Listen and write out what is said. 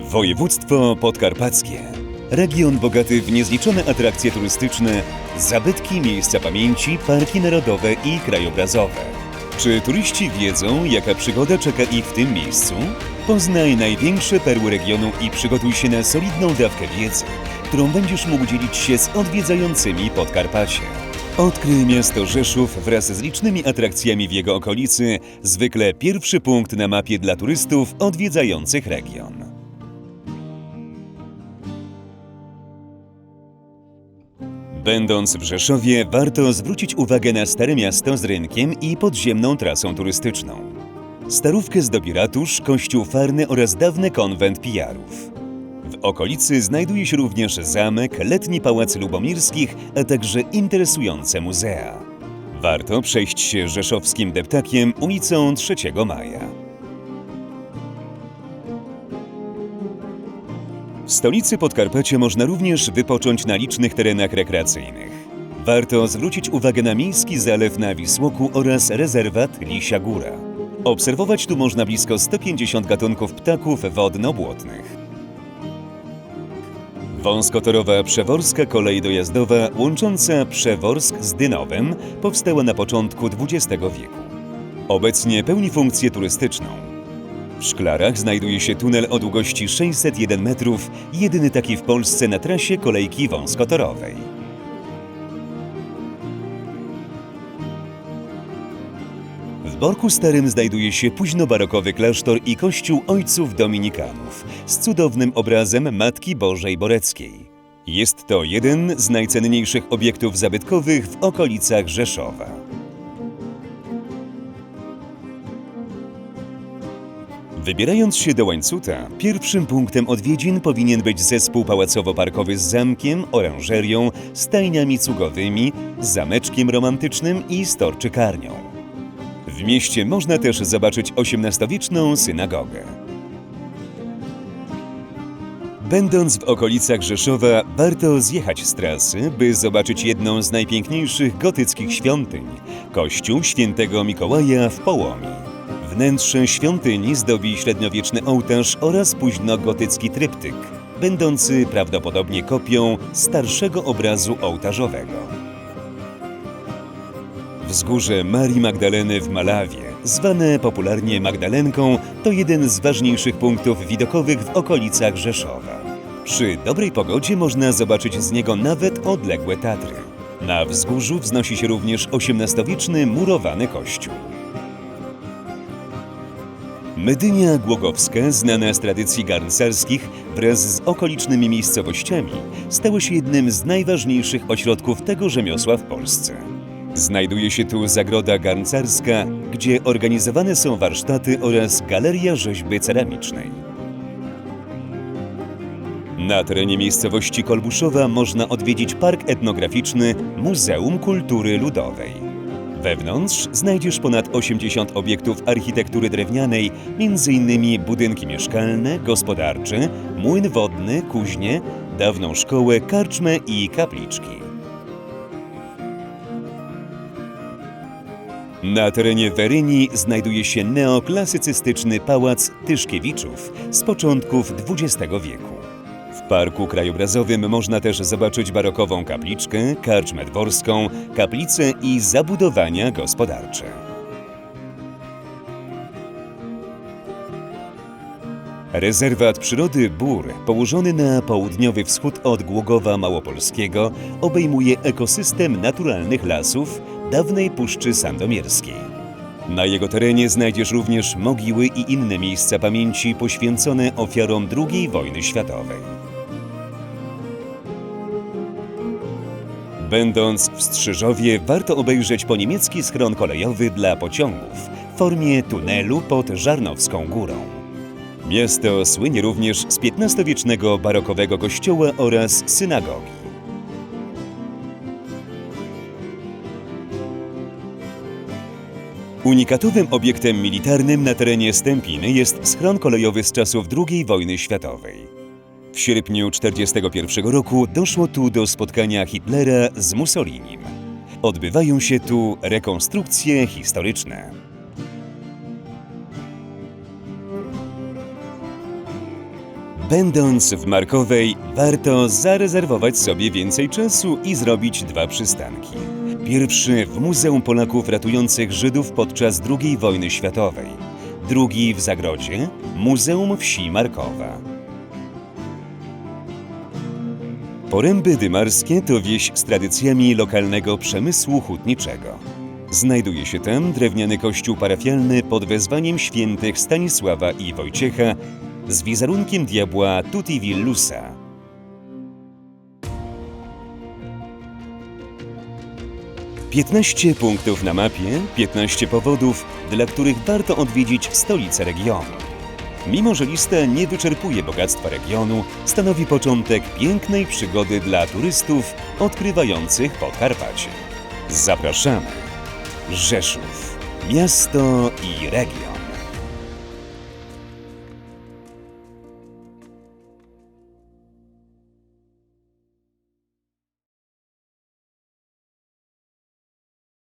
Województwo podkarpackie. Region bogaty w niezliczone atrakcje turystyczne, zabytki, miejsca pamięci, parki narodowe i krajobrazowe. Czy turyści wiedzą, jaka przygoda czeka ich w tym miejscu? Poznaj największe perły regionu i przygotuj się na solidną dawkę wiedzy, którą będziesz mógł dzielić się z odwiedzającymi Podkarpacie. Odkryj miasto Rzeszów wraz z licznymi atrakcjami w jego okolicy, zwykle pierwszy punkt na mapie dla turystów odwiedzających region. Będąc w Rzeszowie, warto zwrócić uwagę na Stare Miasto z rynkiem i podziemną trasą turystyczną. Starówkę zdobi ratusz, kościół farny oraz dawny konwent pijarów. W okolicy znajduje się również zamek, letni pałac lubomirskich, a także interesujące muzea. Warto przejść się rzeszowskim deptakiem ulicą 3 Maja. W stolicy Podkarpacia można również wypocząć na licznych terenach rekreacyjnych. Warto zwrócić uwagę na miejski zalew na Wisłoku oraz rezerwat Lisia Góra. Obserwować tu można blisko 150 gatunków ptaków wodno-błotnych. Wąskotorowa Przeworska kolej dojazdowa łącząca Przeworsk z Dynowem powstała na początku XX wieku. Obecnie pełni funkcję turystyczną. W Szklarach znajduje się tunel o długości 601 metrów, jedyny taki w Polsce na trasie kolejki wąskotorowej. W Borku Starym znajduje się późnobarokowy klasztor i kościół ojców dominikanów z cudownym obrazem Matki Bożej Boreckiej. Jest to jeden z najcenniejszych obiektów zabytkowych w okolicach Rzeszowa. Wybierając się do Łańcuta, pierwszym punktem odwiedzin powinien być zespół pałacowo-parkowy z zamkiem, oranżerią, stajniami cugowymi, zameczkiem romantycznym i storczykarnią. W mieście można też zobaczyć XVIII-wieczną synagogę. Będąc w okolicach Rzeszowa, warto zjechać z trasy, by zobaczyć jedną z najpiękniejszych gotyckich świątyń kościół świętego Mikołaja w Połomi. Wnętrze świątyni zdobi średniowieczny ołtarz oraz późnogotycki tryptyk, będący prawdopodobnie kopią starszego obrazu ołtarzowego. Wzgórze Marii Magdaleny w Malawie, zwane popularnie Magdalenką, to jeden z ważniejszych punktów widokowych w okolicach Rzeszowa. Przy dobrej pogodzie można zobaczyć z niego nawet odległe Tatry. Na wzgórzu wznosi się również XVIII-wieczny murowany kościół. Medynia Głogowska, znana z tradycji garncarskich wraz z okolicznymi miejscowościami, stała się jednym z najważniejszych ośrodków tego rzemiosła w Polsce. Znajduje się tu zagroda garncarska, gdzie organizowane są warsztaty oraz galeria rzeźby ceramicznej. Na terenie miejscowości Kolbuszowa można odwiedzić park etnograficzny Muzeum Kultury Ludowej. Wewnątrz znajdziesz ponad 80 obiektów architektury drewnianej, m.in. budynki mieszkalne, gospodarcze, młyn wodny, kuźnie, dawną szkołę, karczmę i kapliczki. Na terenie Weryni znajduje się neoklasycystyczny pałac Tyszkiewiczów z początków XX wieku. Parku krajobrazowym można też zobaczyć barokową kapliczkę, karczmę dworską, kaplicę i zabudowania gospodarcze. Rezerwat przyrody Bór, położony na południowy wschód od Głogowa Małopolskiego, obejmuje ekosystem naturalnych lasów dawnej Puszczy Sandomierskiej. Na jego terenie znajdziesz również mogiły i inne miejsca pamięci poświęcone ofiarom II wojny światowej. Będąc w Strzyżowie, warto obejrzeć poniemiecki schron kolejowy dla pociągów w formie tunelu pod Żarnowską Górą. Miasto słynie również z XV-wiecznego barokowego kościoła oraz synagogi. Unikatowym obiektem militarnym na terenie Stępiny jest schron kolejowy z czasów II wojny światowej. W sierpniu 1941 roku doszło tu do spotkania Hitlera z Mussolinim. Odbywają się tu rekonstrukcje historyczne. Będąc w Markowej, warto zarezerwować sobie więcej czasu i zrobić dwa przystanki. Pierwszy w Muzeum Polaków ratujących Żydów podczas II wojny światowej. Drugi w Zagrodzie, Muzeum Wsi Markowa. Poręby Dymarskie to wieś z tradycjami lokalnego przemysłu hutniczego. Znajduje się tam drewniany kościół parafialny pod wezwaniem świętych Stanisława i Wojciecha z wizerunkiem diabła Tutivillusa. Piętnaście punktów na mapie, 15 powodów, dla których warto odwiedzić stolicę regionu. Mimo, że lista nie wyczerpuje bogactwa regionu, stanowi początek pięknej przygody dla turystów odkrywających Podkarpacie. Zapraszamy! Rzeszów. Miasto i region.